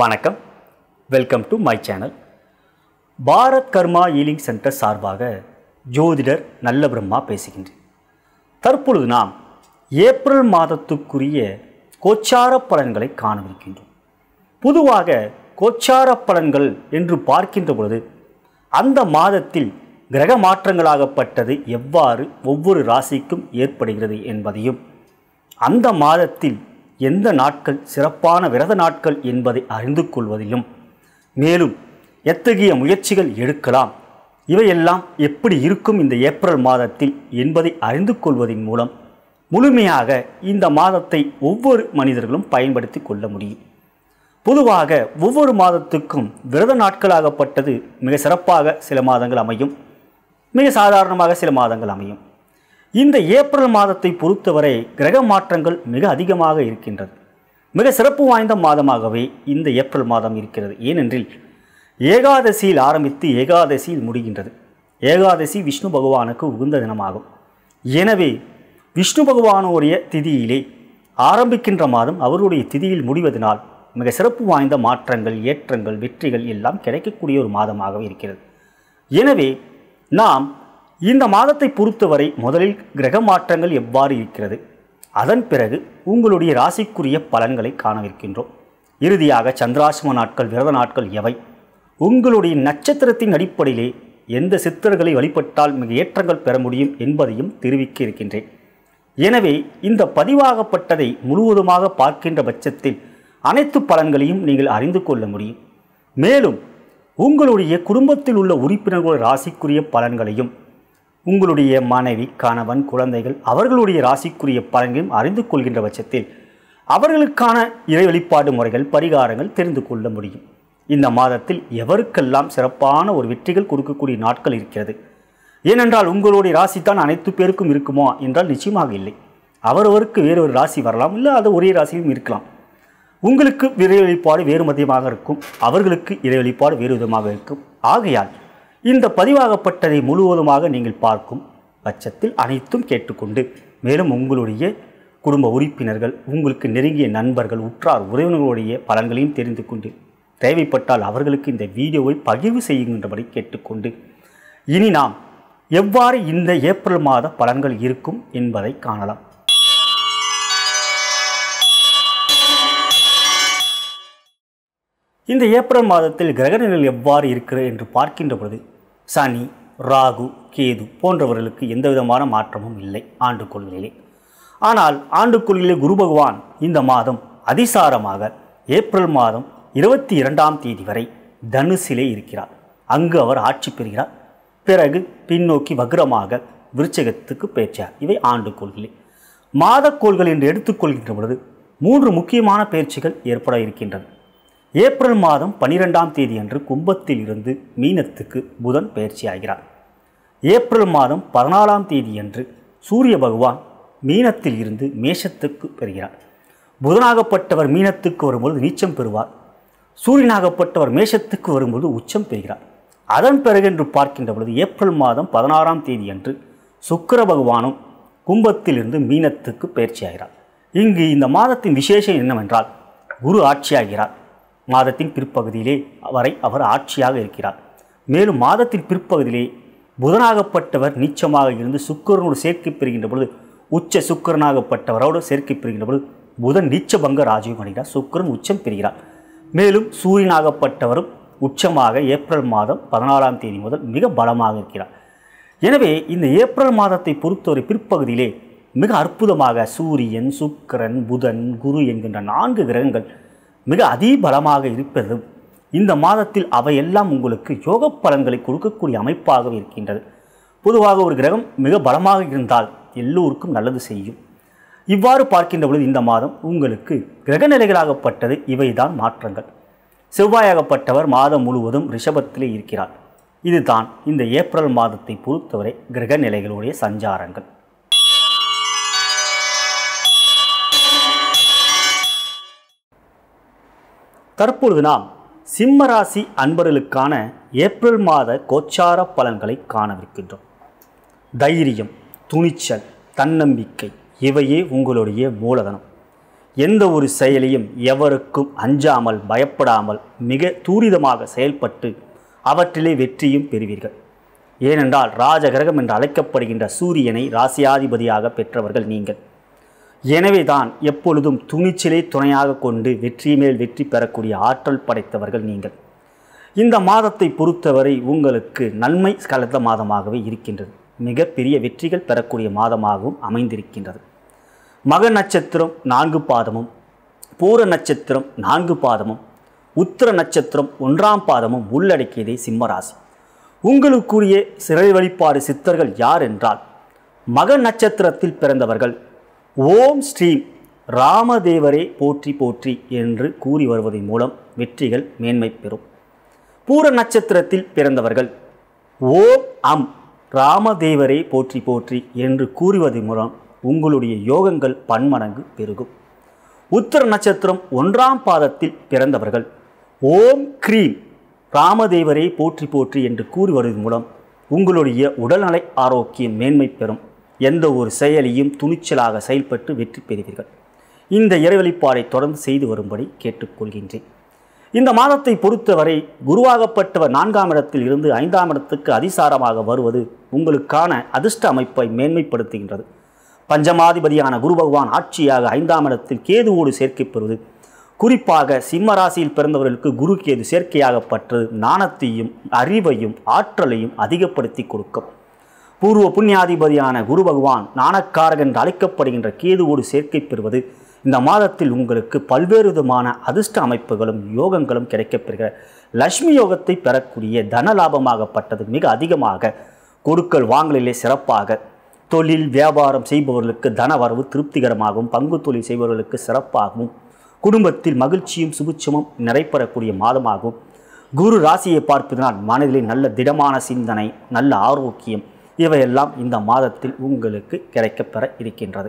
வணக்கம். Welcome to my channel Bharat Karma healing center சார்பாக ஜோதிடர் நல்ல பிரம்மா பேசுகின்றேன். தற்பொழுது நாம் ஏப்ரல் மாதத்துக்குரிய கோச்சார பலன்களை காணவிருக்கின்றோம். பொதுவாக கோச்சார பலன்கள் என்று பார்க்கின்ற பொழுது அந்த மாதத்தில் கிரக மாற்றங்களாகப்பட்டது எவ்வாறு ஒவ்வொரு ராசிக்கும் ஏற்படுகிறது என்பதையும் அந்த மாதத்தில் எந்த நாட்கள் சிறப்பான விரத நாட்கள் என்பதை அறிந்து கொள்வதிலும் மேலும் எத்தகைய முயற்சிகள் எடுக்கலாம் இவையெல்லாம் எப்படி இருக்கும் இந்த ஏப்ரல் மாதத்தில் என்பதை அறிந்து கொள்வதன் மூலம் முழுமையாக இந்த மாதத்தை ஒவ்வொரு மனிதர்களும் பயன்படுத்தி கொள்ள முடியும். பொதுவாக ஒவ்வொரு மாதத்துக்கும் விரத நாட்களாகப்பட்டது மிக சிறப்பாக சில மாதங்கள் அமையும் மிக சாதாரணமாக சில மாதங்கள் அமையும். இந்த ஏப்ரல் மாதத்தை பொறுத்தவரை கிரக மாற்றங்கள் மிக அதிகமாக இருக்கின்றது. மிக சிறப்பு வாய்ந்த மாதமாகவே இந்த ஏப்ரல் மாதம் இருக்கிறது. ஏனென்றில் ஏகாதசியில் ஆரம்பித்து ஏகாதசியில் முடிகின்றது. ஏகாதசி விஷ்ணு பகவானுக்கு உகந்த தினமாகும். எனவே விஷ்ணு பகவானுடைய திதியிலே ஆரம்பிக்கின்ற மாதம் அவருடைய திதியில் முடிவதனால் மிக சிறப்பு வாய்ந்த மாற்றங்கள் ஏற்றங்கள் வெற்றிகள் எல்லாம் கிடைக்கக்கூடிய ஒரு மாதமாகவே இருக்கிறது. எனவே நாம் இந்த மாதத்தை பொறுத்தவரை முதலில் கிரக மாற்றங்கள் எவ்வாறு இருக்கிறது? அதன் பிறகு உங்களுடைய ராசிக்குரிய பலன்களை காணவிருக்கின்றோம். இறுதியாக சந்திராசிரம நாட்கள் விரத நாட்கள் எவை? உங்களுடைய நட்சத்திரத்தின் அடிப்படையிலே எந்த சித்தர்களை வழிபட்டால் மிக ஏற்றங்கள் பெற முடியும் என்பதையும் தெரிவிக்க இருக்கின்றேன். எனவே இந்த பதிவாகப்பட்டதை முழுவதுமாக பார்க்கின்ற பட்சத்தில் அனைத்து பலன்களையும் நீங்கள் அறிந்து கொள்ள முடியும். மேலும் உங்களுடைய குடும்பத்தில் உள்ள உறுப்பினர்கள் ராசிக்குரிய பலன்களையும் உங்களுடைய மனைவி கணவன் குழந்தைகள் அவர்களுடைய ராசிக்குரிய பலன்களையும் அறிந்து கொள்கின்ற பட்சத்தில் அவர்களுக்கான இறை வழிபாடு முறைகள் பரிகாரங்கள் தெரிந்து கொள்ள முடியும். இந்த மாதத்தில் எவருக்கெல்லாம் சிறப்பான ஒரு வெற்றிகள் கொடுக்கக்கூடிய நாட்கள் இருக்கிறது? ஏனென்றால் உங்களுடைய ராசி தான் அனைத்து பேருக்கும் இருக்குமா என்றால் நிச்சயமாக இல்லை. அவரவருக்கு வேறு ஒரு ராசி வரலாம் இல்லை அது ஒரே ராசியும் இருக்கலாம். உங்களுக்கு இறை வெளிப்பாடு வேறு மதியமாக இருக்கும் அவர்களுக்கு இறை வழிபாடு வேறு விதமாக இருக்கும். ஆகையால் இந்த பதிவாகப்பட்டதை முழுவதுமாக நீங்கள் பார்க்கும் பட்சத்தில் அனைத்தும் கேட்டுக்கொண்டு மேலும் உங்களுடைய குடும்ப உறுப்பினர்கள் உங்களுக்கு நெருங்கிய நண்பர்கள் உற்றார் உறவினர்களுடைய பலன்களையும் தெரிந்து கொண்டு தேவைப்பட்டால் அவர்களுக்கு இந்த வீடியோவை பகிர்வு செய்கின்றபடி கேட்டுக்கொண்டு இனி நாம் எவ்வாறு இந்த ஏப்ரல் மாத பலன்கள் இருக்கும் என்பதை காணலாம். இந்த ஏப்ரல் மாதத்தில் கிரகநிலைகள் எவ்வாறு இருக்கிறது என்று பார்க்கின்ற பொழுது சனி ராகு கேது போன்றவர்களுக்கு எந்த விதமான மாற்றமும் இல்லை. ஆண்டு கொள்கையிலே ஆனால் ஆண்டு கொள்கையிலே குரு பகவான் இந்த மாதம் அதிசாரமாக ஏப்ரல் மாதம் இருபத்தி இரண்டாம் தேதி வரை தனுசிலே இருக்கிறார். அங்கு அவர் ஆட்சி பெறுகிறார். பிறகு பின்னோக்கி வக்ரமாக விருச்சகத்துக்கு பேச்சார் இவை ஆண்டு கோள்களே மாதக்கோள்கள் என்று எடுத்துக்கொள்கின்ற பொழுது மூன்று முக்கியமான பயிற்சிகள் ஏற்பட இருக்கின்றன. ஏப்ரல் மாதம் பனிரெண்டாம் தேதி அன்று கும்பத்தில் இருந்து மீனத்துக்கு புதன் பயிற்சியாகிறார். ஏப்ரல் மாதம் பதினாலாம் தேதி அன்று சூரிய பகவான் மீனத்தில் இருந்து மேஷத்துக்கு பெறுகிறார். புதனாகப்பட்டவர் மீனத்துக்கு வரும்பொழுது நீச்சம் பெறுவார். சூரியனாகப்பட்டவர் மேஷத்துக்கு வரும்போது உச்சம் பெறுகிறார். அதன் பிறகு என்று பார்க்கின்ற பொழுது ஏப்ரல் மாதம் பதினாறாம் தேதி அன்று சுக்கிர பகவானும் கும்பத்திலிருந்து மீனத்துக்கு பயிற்சியாகிறார். இங்கு இந்த மாதத்தின் விசேஷம் என்னவென்றால் குரு ஆட்சியாகிறார். மாதத்தின் பிற்பகுதியிலே வரை அவர் ஆட்சியாக இருக்கிறார். மேலும் மாதத்தின் பிற்பகுதியிலே புதனாகப்பட்டவர் நீச்சமாக இருந்து சுக்கரனோடு சேர்க்கை பெறுகின்ற பொழுது உச்ச சுக்கரனாகப்பட்டவரோடு சேர்க்கை பெறுகின்ற பொழுது புதன் நீச்சபங்க ராஜ்யம் அடைகிறார். சுக்கரன் உச்சம் பெறுகிறார். மேலும் சூரியனாகப்பட்டவரும் உச்சமாக ஏப்ரல் மாதம் பதினாலாம் தேதி முதல் மிக பலமாக இருக்கிறார். எனவே இந்த ஏப்ரல் மாதத்தை பொறுத்தவரை பிற்பகுதியிலே மிக அற்புதமாக சூரியன் சுக்கிரன் புதன் குரு என்கின்ற நான்கு கிரகங்கள் மிக அதிபலமாக இருப்பதும் இந்த மாதத்தில் அவையெல்லாம் உங்களுக்கு யோக பலன்களை கொடுக்கக்கூடிய அமைப்பாகவே இருக்கின்றது. பொதுவாக ஒரு கிரகம் மிக பலமாக இருந்தால் எல்லோருக்கும் நல்லது செய்யும். இவ்வாறு பார்க்கின்ற பொழுது இந்த மாதம் உங்களுக்கு கிரக நிலைகளாகப்பட்டது இவைதான் மாற்றங்கள். செவ்வாயாகப்பட்டவர் மாதம் முழுவதும் ரிஷபத்திலே இருக்கிறார். இதுதான் இந்த ஏப்ரல் மாதத்தை பொறுத்தவரை கிரக நிலைகளுடைய சஞ்சாரங்கள். தற்பொழுது நாம் சிம்மராசி அன்பர்களுக்கான ஏப்ரல் மாத கோச்சார பலன்களை காணவிருக்கின்றோம். தைரியம் துணிச்சல் தன்னம்பிக்கை இவையே உங்களுடைய மூலதனம். எந்த ஒரு செயலையும் எவருக்கும் அஞ்சாமல் பயப்படாமல் மிக தூரிதமாக செயல்பட்டு அவற்றிலே வெற்றியும் பெறுவீர்கள். ஏனென்றால் ராஜகிரகம் என்று அழைக்கப்படுகின்ற சூரியனை ராசியாதிபதியாக பெற்றவர்கள் நீங்கள். எனவே தான் எப்பொழுதும் துணிச்சலை துணையாக கொண்டு வெற்றி மேல் வெற்றி பெறக்கூடிய ஆற்றல் படைத்தவர்கள் நீங்கள். இந்த மாதத்தை பொறுத்தவரை உங்களுக்கு நன்மை கலந்த மாதமாகவே இருக்கின்றது. மிகப்பெரிய வெற்றிகள் பெறக்கூடிய மாதமாகவும் அமைந்திருக்கின்றது. மக நட்சத்திரம் நான்கு பாதமும் பூர நட்சத்திரம் நான்கு பாதமும் உத்திர நட்சத்திரம் ஒன்றாம் பாதமும் உள்ளடக்கியதே சிம்மராசி. உங்களுக்குரிய சிறை வழிபாடு சித்தர்கள் யார் என்றால் மக நட்சத்திரத்தில் பிறந்தவர்கள் ஓம் ஸ்ரீ ராமதேவரே போற்றி போற்றி என்று கூறி வருவதன் மூலம் வெற்றிகள் மேன்மை பெறும். பூர நட்சத்திரத்தில் பிறந்தவர்கள் ஓம் அம் ராமதேவரே போற்றி போற்றி என்று கூறுவதன் மூலம் உங்களுடைய யோகங்கள் பன்மடங்கு பெருகும். உத்தர நட்சத்திரம் ஒன்றாம் பாதத்தில் பிறந்தவர்கள் ஓம் கிரீம் ராமதேவரே போற்றி போற்றி என்று கூறி மூலம் உங்களுடைய உடல்நலை ஆரோக்கியம் மேன்மை பெறும். எந்த ஒரு செயலையும் துணிச்சலாக செயல்பட்டு வெற்றி பெறுவீர்கள். இந்த இறைவழிப்பாடை தொடர்ந்து செய்து வரும்படி கேட்டுக்கொள்கின்றேன். இந்த மாதத்தை பொறுத்தவரை குருவாகப்பட்டவர் நான்காம் இடத்தில் இருந்து ஐந்தாம் இடத்துக்கு அதிசாரமாக வருவது உங்களுக்கான அதிர்ஷ்ட அமைப்பை மேன்மைப்படுத்துகின்றது. பஞ்சமாதிபதியான குரு பகவான் ஆட்சியாக ஐந்தாம் இடத்தில் கேதுவோடு சேர்க்கை பெறுவது குறிப்பாக சிம்ம ராசியில் பிறந்தவர்களுக்கு குரு கேது சேர்க்கையாகப்பட்டது நாணத்தையும் அறிவையும் ஆற்றலையும் அதிகப்படுத்தி கொடுக்கும். பூர்வ புண்ணியாதிபதியான குரு பகவான் நாணக்காரகன் என்று அழைக்கப்படுகின்ற கேதுவோடு சேர்க்கை பெறுவது இந்த மாதத்தில் உங்களுக்கு பல்வேறு விதமான அதிர்ஷ்ட அமைப்புகளும் யோகங்களும் கிடைக்கப்பெறுகிற லக்ஷ்மி யோகத்தை பெறக்கூடிய தன லாபமாகப்பட்டது மிக அதிகமாக. கொடுக்கல் வாங்கலிலே சிறப்பாக. தொழில் வியாபாரம் செய்பவர்களுக்கு தன வரவு திருப்திகரமாகவும் பங்கு தொழில் செய்பவர்களுக்கு சிறப்பாகவும் குடும்பத்தில் மகிழ்ச்சியும் சுபிட்சமும் நிறைப்பெறக்கூடிய மாதமாகும். குரு ராசியை பார்ப்பதனால் மனதிலே நல்ல திடமான சிந்தனை நல்ல ஆரோக்கியம் இவையெல்லாம் இந்த மாதத்தில் உங்களுக்கு கிடைக்கப்பெற இருக்கின்றது.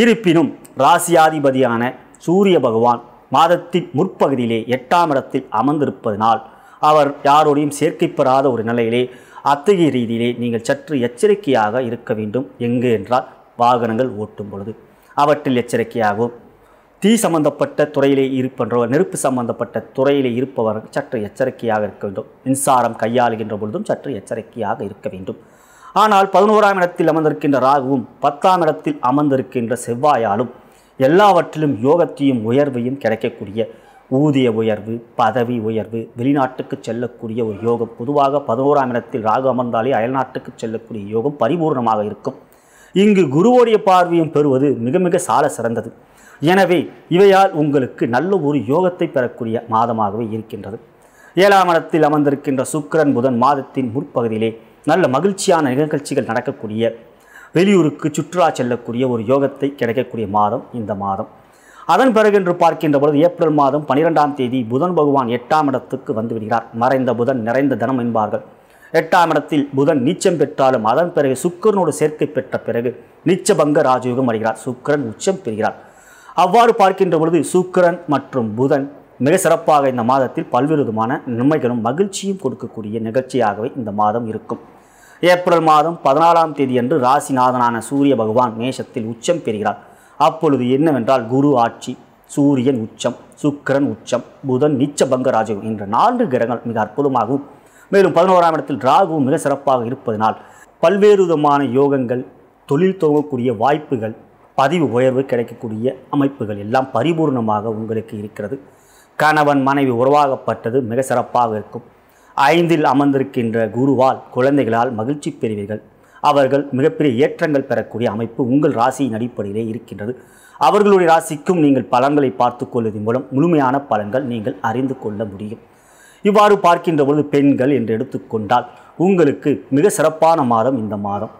இருப்பினும் ராசியாதிபதியான சூரிய பகவான் மாதத்தின் முற்பகுதியிலே எட்டாம் இடத்தில் அமர்ந்திருப்பதனால் அவர் யாரோடையும் சேர்க்கை பெறாத ஒரு நிலையிலே அத்தகைய ரீதியிலே நீங்கள் சற்று எச்சரிக்கையாக இருக்க வேண்டும். எங்கு என்றால் வாகனங்கள் ஓட்டும் பொழுது. அவற்றில் எச்சரிக்கையாகவும் தீ சம்பந்தப்பட்ட துறையிலே இருப்பவர் நெருப்பு சம்பந்தப்பட்ட துறையிலே இருப்பவர் சற்று எச்சரிக்கையாக இருக்க வேண்டும். மின்சாரம் கையாளுகின்ற பொழுதும் சற்று எச்சரிக்கையாக இருக்க வேண்டும். ஆனால் பதினோராம் இடத்தில் அமர்ந்திருக்கின்ற ராகுவும் பத்தாம் இடத்தில் அமர்ந்திருக்கின்ற செவ்வாயாலும் எல்லாவற்றிலும் யோகத்தையும் உயர்வையும் கிடைக்கக்கூடிய ஊதிய உயர்வு பதவி உயர்வு வெளிநாட்டுக்கு செல்லக்கூடிய ஒரு யோகம். பொதுவாக பதினோராம் இடத்தில் ராகு அமர்ந்தாலே அயல்நாட்டுக்கு செல்லக்கூடிய யோகம் பரிபூர்ணமாக இருக்கும். இங்கு குருவோடைய பார்வையும் பெறுவது மிக மிக சால சிறந்தது. எனவே இவையால் உங்களுக்கு நல்ல ஒரு யோகத்தை பெறக்கூடிய மாதமாகவே இருக்கின்றது. ஏழாம் இடத்தில் அமர்ந்திருக்கின்ற சுக்கிரன் புதன் மாதத்தின் முற்பகுதியிலே நல்ல மகிழ்ச்சியான நிகழ்ச்சிகள் நடக்கக்கூடிய வெளியூருக்கு சுற்றுலா செல்லக்கூடிய ஒரு யோகத்தை கிடைக்கக்கூடிய மாதம் இந்த மாதம். அதன் பிறகு என்று பார்க்கின்ற பொழுது ஏப்ரல் மாதம் பனிரெண்டாம் தேதி புதன் பகவான் எட்டாம் இடத்துக்கு வந்து விடுகிறார். மறைந்த புதன் நிறைந்த தனம் என்பார்கள். எட்டாம் இடத்தில் புதன் நீச்சம் பெற்றாலும் அதன் பிறகு சுக்கரனோடு சேர்க்கை பெற்ற பிறகு நீச்சபங்க ராஜயோகம் அடைகிறார். சுக்கிரன் உச்சம் பெறுகிறார். அவ்வாறு பார்க்கின்ற பொழுது சுக்கிரன் மற்றும் புதன் மிக சிறப்பாக இந்த மாதத்தில் பல்வேறு விதமான நன்மைகளும் மகிழ்ச்சியும் கொடுக்கக்கூடிய நிகழ்ச்சியாகவே இந்த மாதம் இருக்கும். ஏப்ரல் மாதம் பதினாலாம் தேதி அன்று ராசிநாதனான சூரிய பகவான் மேஷத்தில் உச்சம் பெறுகிறார். அப்பொழுது என்னவென்றால் குரு ஆட்சி சூரியன் உச்சம் சுக்கிரன் உச்சம் புதன் நீச்சபங்க ராஜகம் என்ற நான்கு கிரகங்கள் மிக அற்புதமாகவும் மேலும் பதினோராம் இடத்தில் ராகுவும் மிக சிறப்பாக இருப்பதனால் பல்வேறு விதமான யோகங்கள் தொழில் துவங்கக்கூடிய வாய்ப்புகள் பதிவு உயர்வு கிடைக்கக்கூடிய அமைப்புகள் எல்லாம் பரிபூர்ணமாக உங்களுக்கு இருக்கிறது. கணவன் மனைவி உருவாகப்பட்டது மிக சிறப்பாக இருக்கும். ஐந்தில் அமர்ந்திருக்கின்ற குருவால் குழந்தைகளால் மகிழ்ச்சி பெறுவீர்கள். அவர்கள் மிகப்பெரிய ஏற்றங்கள் பெறக்கூடிய அமைப்பு உங்கள் ராசியின் அடிப்படையிலே இருக்கின்றது. அவர்களுடைய ராசிக்கும் நீங்கள் பலன்களை பார்த்து கொள்வதன் மூலம் முழுமையான பலன்கள் நீங்கள் அறிந்து கொள்ள முடியும். இவ்வாறு பார்க்கின்ற பொழுது பெண்கள் என்று எடுத்துக்கொண்டால் உங்களுக்கு மிக சிறப்பான மாதம் இந்த மாதம்.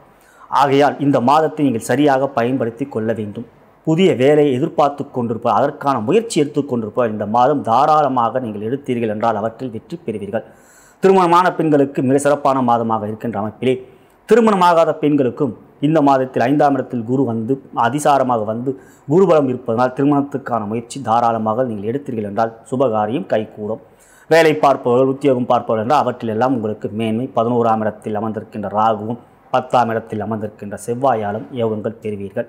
ஆகையால் இந்த மாதத்தை நீங்கள் சரியாக பயன்படுத்தி கொள்ள வேண்டும். புதிய வேலையை எதிர்பார்த்து கொண்டிருப்பார் அதற்கான முயற்சி எடுத்துக்கொண்டிருப்பார் இந்த மாதம் தாராளமாக நீங்கள் எடுத்தீர்கள் என்றால் அவற்றில் வெற்றி பெறுவீர்கள். திருமணமான பெண்களுக்கு மிக சிறப்பான மாதமாக இருக்கின்ற அமைப்பிலே திருமணமாகாத பெண்களுக்கும் இந்த மாதத்தில் ஐந்தாம் இடத்தில் குரு வந்து அதிசாரமாக வந்து குருபலம் இருப்பதனால் திருமணத்துக்கான முயற்சி தாராளமாக நீங்கள் எடுத்தீர்கள் என்றால் சுபகாரியம் கைகூடும். வேலை பார்ப்பவர்கள் உத்தியோகம் பார்ப்பவர்கள் என்றால் அவற்றில் எல்லாம் உங்களுக்கு மேன்மை. பதினோராம் இடத்தில் அமர்ந்திருக்கின்ற ராகுவும் பத்தாம் இடத்தில் அமர்ந்திருக்கின்ற செவ்வாயாலும் யோகங்கள் பெறுவீர்கள்.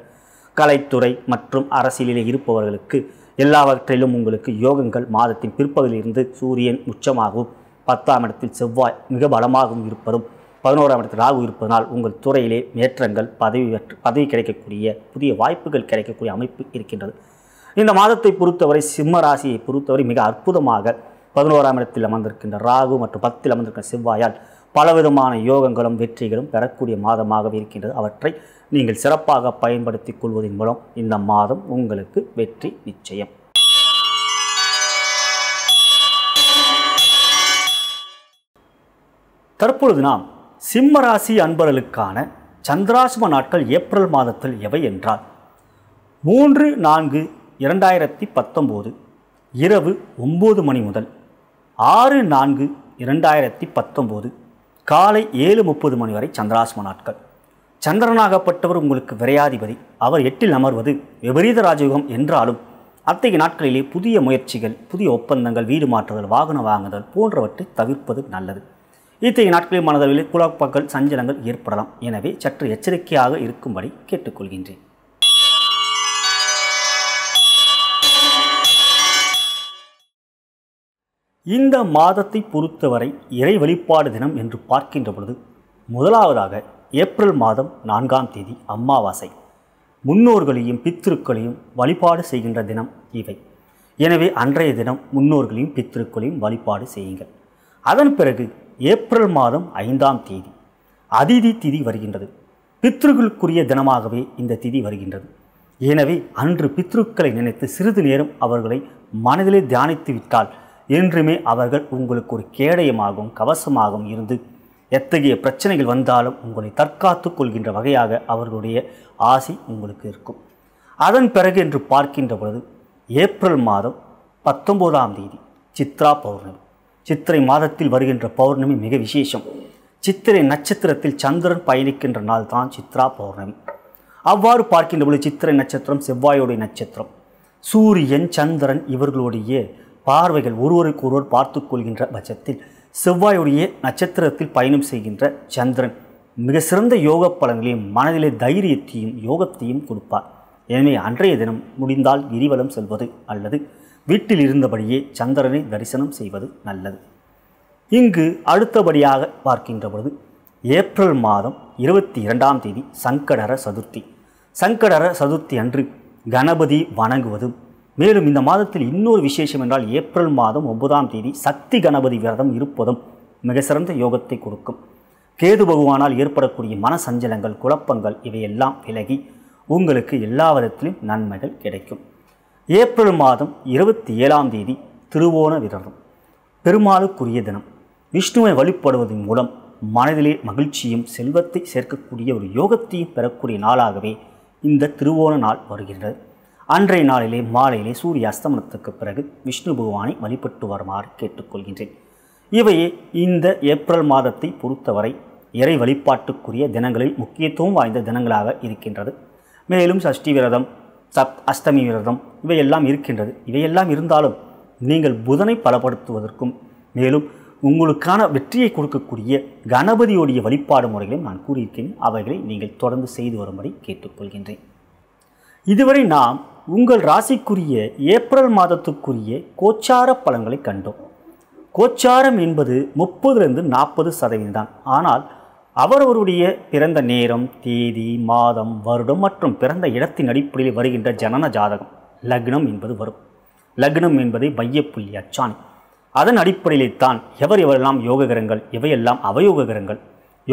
கலைத்துறை மற்றும் அரசியலில் இருப்பவர்களுக்கு எல்லாவற்றிலும் உங்களுக்கு யோகங்கள் மாதத்தின் பிற்பகுதியிலிருந்து சூரியன் உச்சமாகவும் பத்தாம் இடத்தில் செவ்வாய் மிக பலமாகவும் இருப்பதும் பதினோராம் இடத்தில் ராகு இருப்பதனால் உங்கள் துறையிலே ஏற்றங்கள் பதவி பதவி கிடைக்கக்கூடிய புதிய வாய்ப்புகள் கிடைக்கக்கூடிய அமைப்பு இருக்கின்றது. இந்த மாதத்தை பொறுத்தவரை சிம்ம ராசியை பொறுத்தவரை மிக அற்புதமாக பதினோராம் இடத்தில் அமர்ந்திருக்கின்ற ராகு மற்றும் பத்தில் அமர்ந்திருக்கிற செவ்வாயால் பலவிதமான யோகங்களும் வெற்றிகளும் பெறக்கூடிய மாதமாகவே இருக்கின்றது. அவற்றை நீங்கள் சிறப்பாக பயன்படுத்திக் கொள்வதன் மூலம் இந்த மாதம் உங்களுக்கு வெற்றி நிச்சயம். தற்பொழுது நாம் சிம்ம ராசி அன்பர்களுக்கான சந்திராசிரம நாட்கள் ஏப்ரல் மாதத்தில் எவை என்றால் மூன்று நான்கு இரண்டாயிரத்தி பத்தொம்போது இரவு ஒம்பது மணி முதல் ஆறு நான்கு இரண்டாயிரத்தி பத்தொம்போது காலை ஏழு முப்பது மணி வரை சந்திராசிரம நாட்கள். சந்திரனாகப்பட்டவர் உங்களுக்கு விரையாதிபதி. அவர் எட்டில் அமர்வது விபரீத ராஜயோகம் என்றாலும் அத்தகைய நாட்களிலே புதிய முயற்சிகள் புதிய ஒப்பந்தங்கள் வீடு மாற்றுதல் வாகனம் வாங்குதல் போன்றவற்றை தவிர்ப்பது நல்லது. இத்தகைய நாட்களில் மனதளவில் குழப்பங்கள் சஞ்சலங்கள் ஏற்படலாம். எனவே சற்று எச்சரிக்கையாக இருக்கும்படி கேட்டுக்கொள்கின்றேன். இந்த மாதத்தை பொறுத்தவரை இறை வழிபாடு தினம் என்று பார்க்கின்ற பொழுது முதலாவதாக ஏப்ரல் மாதம் நான்காம் தேதி அமாவாசை. முன்னோர்களையும் பித்திருக்களையும் வழிபாடு செய்கின்ற தினம் இவை. எனவே அன்றைய தினம் முன்னோர்களையும் பித்திருக்களையும் வழிபாடு செய்யுங்கள். அதன் பிறகு ஏப்ரல் மாதம் ஐந்தாம் தேதி. அதிதி திதி வருகின்றது. பித்ருக்களுக்குரிய தினமாகவே இந்த திதி வருகின்றது. எனவே அன்று பித்ருக்களை நினைத்து சிறிது நேரம் அவர்களை மனதிலே தியானித்து விட்டால் என்றுமே அவர்கள் உங்களுக்கு ஒரு கேடயமாகவும் கவசமாகவும் இருந்து எத்தகைய பிரச்சனைகள் வந்தாலும் உங்களை தற்காத்து கொள்கின்ற வகையாக அவர்களுடைய ஆசை உங்களுக்கு இருக்கும். அதன் பிறகு என்று பார்க்கின்ற பொழுது ஏப்ரல் மாதம் பத்தொம்போதாம் தேதி சித்ரா பௌர்ணமி. சித்திரை மாதத்தில் வருகின்ற பௌர்ணமி மிக விசேஷம். சித்திரை நட்சத்திரத்தில் சந்திரன் பயணிக்கின்ற நாள் தான் சித்ரா பௌர்ணமி. அவ்வாறு பார்க்கின்ற பொழுது சித்திரை நட்சத்திரம் செவ்வாயோடைய நட்சத்திரம். சூரியன் சந்திரன் இவர்களுடைய பார்வைகள் ஒருவருக்கு ஒருவர் பார்த்து கொள்கின்ற பட்சத்தில் செவ்வாயுடைய நட்சத்திரத்தில் பயணம் செய்கின்ற சந்திரன் மிக சிறந்த யோக பலன்களையும் மனதிலே தைரியத்தையும் யோகத்தையும் கொடுப்பார். எனவே அன்றைய தினம் முடிந்தால் கிரிவலம் செல்வது அல்லது வீட்டில் இருந்தபடியே சந்திரனை தரிசனம் செய்வது நல்லது. இங்கு அடுத்தபடியாக பார்க்கின்ற பொழுது ஏப்ரல் மாதம் இருபத்தி இரண்டாம் தேதி சங்கடர சதுர்த்தி. சங்கடர சதுர்த்தி அன்று கணபதி வணங்குவதும் மேலும் இந்த மாதத்தில் இன்னொரு விசேஷம் என்றால் ஏப்ரல் மாதம் ஒன்பதாம் தேதி சக்தி கணபதி விரதம் இருப்பதும் மிக சிறந்த யோகத்தை கொடுக்கும். கேது பகவானால் ஏற்படக்கூடிய மன சஞ்சலங்கள் குழப்பங்கள் இவையெல்லாம் விலகி உங்களுக்கு எல்லா விதத்திலும் நன்மைகள் கிடைக்கும். ஏப்ரல் மாதம் இருபத்தி ஏழாம் தேதி திருவோண விரதம். பெருமாளுக்குரிய தினம். விஷ்ணுவை வழிபடுவதன் மூலம் மனதிலே மகிழ்ச்சியும் செல்வத்தை சேர்க்கக்கூடிய ஒரு யோகத்தையும் பெறக்கூடிய நாளாகவே இந்த திருவோண நாள் வருகின்றது அன்றைய நாளிலே மாலையிலே சூரிய அஸ்தமனத்துக்கு பிறகு விஷ்ணு பகவானை வழிபட்டு வருமாறு கேட்டுக்கொள்கின்றேன். இவையே இந்த ஏப்ரல் மாதத்தை பொறுத்தவரை இறை வழிபாட்டுக்குரிய தினங்களில் முக்கியத்துவம் வாய்ந்த தினங்களாக இருக்கின்றது. மேலும் சஷ்டி விரதம் சப் அஷ்டமி விரதம் இவையெல்லாம் இருக்கின்றது. இவையெல்லாம் இருந்தாலும் நீங்கள் புதனை பலப்படுத்துவதற்கும் மேலும் உங்களுக்கான வெற்றியை கொடுக்கக்கூடிய கணபதியோடைய வழிபாடு முறைகளையும் நான் கூறியிருக்கேன். அவைகளை நீங்கள் தொடர்ந்து செய்து வரும்படி கேட்டுக்கொள்கின்றேன். இதுவரை நாம் உங்கள் ராசிக்குரிய ஏப்ரல் மாதத்துக்குரிய கோச்சார பலன்களை கண்டோம். கோச்சாரம் என்பது முப்பதுலேருந்து நாற்பது சதவீதம் தான். ஆனால் அவரவருடைய பிறந்த நேரம் தேதி மாதம் வருடம் மற்றும் பிறந்த இடத்தின் அடிப்படையில் வருகின்ற ஜனன ஜாதகம். லக்னம் என்பது வரும். லக்னம் என்பதை மையப்புள்ளி அச்சாணி. அதன் அடிப்படையிலே தான் எவர் எவரெல்லாம் யோககரங்கள் இவையெல்லாம் அவயோககரங்கள்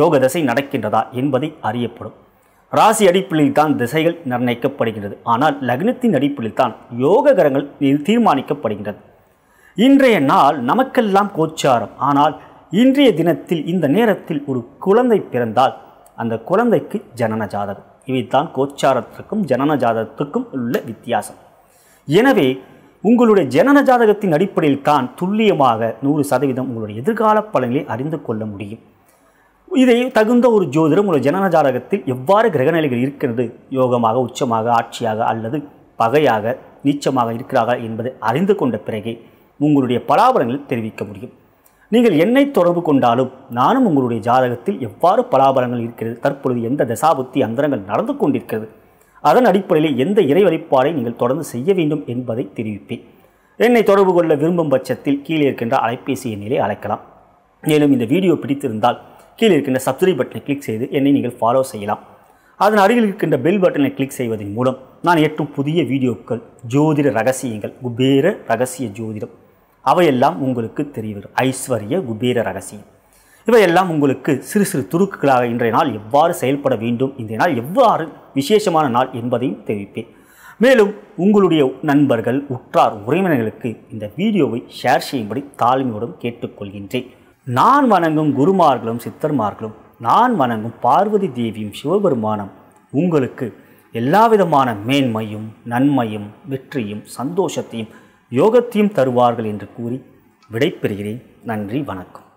யோக தசை நடக்கின்றதா என்பதை அறியப்படும். ராசி அடிப்படையில் தான் திசைகள் நிர்ணயிக்கப்படுகின்றது. ஆனால் லக்னத்தின் அடிப்படையில் தான் யோக தீர்மானிக்கப்படுகின்றது. இன்றைய நாள் நமக்கெல்லாம் கோச்சாரம். ஆனால் இன்றைய தினத்தில் இந்த நேரத்தில் ஒரு குழந்தை பிறந்தால் அந்த குழந்தைக்கு ஜனன ஜாதகம். இவைதான் கோச்சாரத்திற்கும் ஜனன ஜாதகத்துக்கும் உள்ள வித்தியாசம். எனவே உங்களுடைய ஜனன ஜாதகத்தின் அடிப்படையில் தான் துல்லியமாக நூறு சதவீதம் உங்களுடைய எதிர்கால பலன்களை அறிந்து கொள்ள முடியும். இதை தகுந்த ஒரு ஜோதிடம் உங்கள் ஜனன ஜாதகத்தில் எவ்வாறு கிரகநிலைகள் இருக்கிறது யோகமாக உச்சமாக ஆட்சியாக அல்லது பகையாக நீச்சமாக இருக்கிறார்கள் என்பதை அறிந்து கொண்ட பிறகே உங்களுடைய பலாபலங்கள் தெரிவிக்க முடியும். நீங்கள் என்னை தொடர்பு கொண்டாலும் நானும் உங்களுடைய ஜாதகத்தில் எவ்வாறு பலாபலங்கள் இருக்கிறது? தற்பொழுது எந்த தசாபுத்தி அந்தரங்கள் நடந்து கொண்டிருக்கிறது? அதன் அடிப்படையில் எந்த இறை வழிபாடை நீங்கள் தொடர்ந்து செய்ய வேண்டும் என்பதை தெரிவிப்பேன். என்னை தொடர்பு கொள்ள விரும்பும் பட்சத்தில் கீழே இருக்கின்ற அலைபேசி எண்ணிலே அழைக்கலாம். மேலும் இந்த வீடியோ பிடித்திருந்தால் கீழே இருக்கின்ற சப்ஸ்கிரைப் பட்டனை கிளிக் செய்து என்னை நீங்கள் ஃபாலோ செய்யலாம். அதன் அருகில் இருக்கின்ற பெல் பட்டனை கிளிக் செய்வதன் மூலம் நான் ஏற்றும் புதிய வீடியோக்கள் ஜோதிட ரகசியங்கள் குபேர ரகசிய ஜோதிடம் அவையெல்லாம் உங்களுக்கு தெரியவரும் ஐஸ்வர்ய குபீர ரகசியம். இவையெல்லாம் உங்களுக்கு சிறு சிறு துருக்குகளாக இன்றைய நாள் எவ்வாறு செயல்பட வேண்டும்? இன்றைய நாள் எவ்வாறு விசேஷமான நாள் என்பதையும் தெரிவிப்பேன். மேலும் உங்களுடைய நண்பர்கள் உற்றார் உறவினர்களுக்கு இந்த வீடியோவை ஷேர் செய்யும்படி தாழ்மையுடன் கேட்டுக்கொள்கின்றேன். நான் வணங்கும் குருமார்களும் சித்தர்மார்களும் நான் வணங்கும் பார்வதி தேவியும் சிவபெருமானம் உங்களுக்கு எல்லா விதமான மேன்மையும் நன்மையும் வெற்றியும் சந்தோஷத்தையும் யோகத்தையும் தருவார்கள் என்று கூறி விடைபெறுகிறேன். நன்றி வணக்கம்.